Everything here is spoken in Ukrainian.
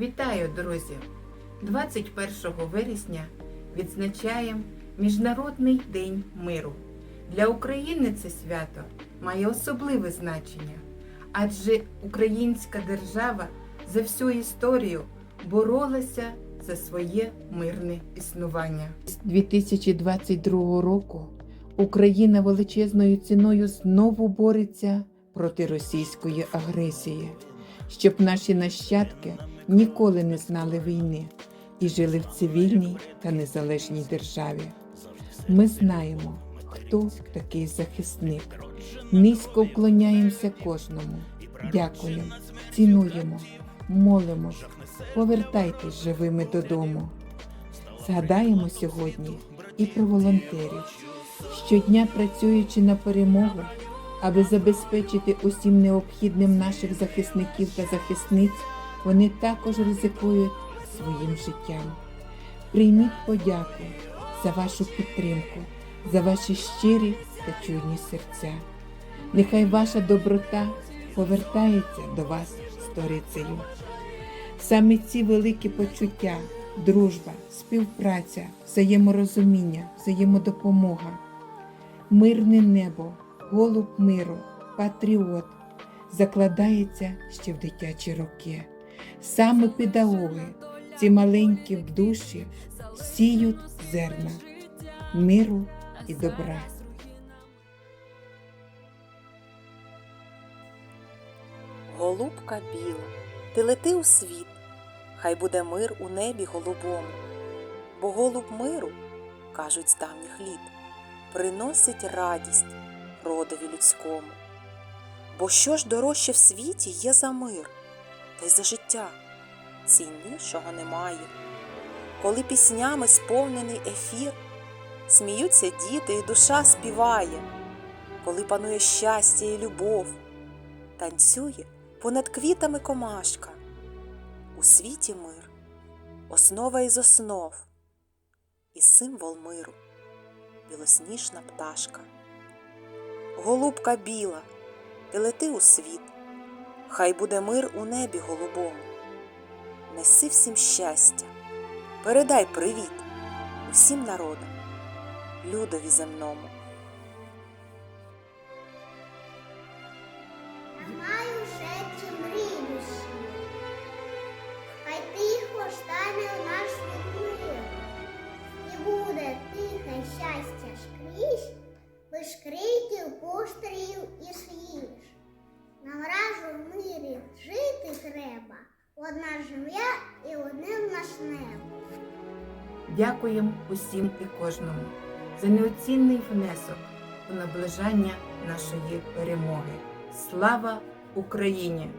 Вітаю, друзі! 21 вересня відзначаємо Міжнародний день миру. Для України це свято має особливе значення, адже українська держава за всю історію боролася за своє мирне існування. З 2022 року Україна величезною ціною знову бореться проти російської агресії, щоб наші нащадки ніколи не знали війни і жили в цивільній та незалежній державі. Ми знаємо, хто такий захисник. Низько вклоняємося кожному. Дякуємо, цінуємо, молимо. Повертайтесь живими додому. Згадаємо сьогодні і про волонтерів, щодня працюючи на перемогу, аби забезпечити усім необхідним наших захисників та захисниць, вони також ризикують своїм життям. Прийміть подяку за вашу підтримку, за ваші щирі та чуйні серця. Нехай ваша доброта повертається до вас сторицею. Саме ці великі почуття, дружба, співпраця, взаєморозуміння, взаємодопомога, мирне небо, голуб миру, патріот закладається ще в дитячі роки. Саме педагоги, ці маленькі в душі, сіють зерна миру і добра. Голубка біла, ти лети у світ, хай буде мир у небі голубому, бо голуб миру, кажуть з давніх літ, приносить радість родові людському. Бо що ж дорожче в світі є за мир, та й за життя ціннішого немає. Коли піснями сповнений ефір, сміються діти і душа співає, коли панує щастя і любов, танцює понад квітами комашка. У світі мир, основа із основ, і символ миру, білосніжна пташка. Голубка біла, ти лети у світ, хай буде мир у небі голубому. Неси всім щастя, передай привіт усім народам, людові земному. Криків, пострілів і сліз. На в мирі жити треба, одна земля і одним наш небо. Дякуємо усім і кожному за неоцінний внесок у наближання нашої перемоги. Слава Україні!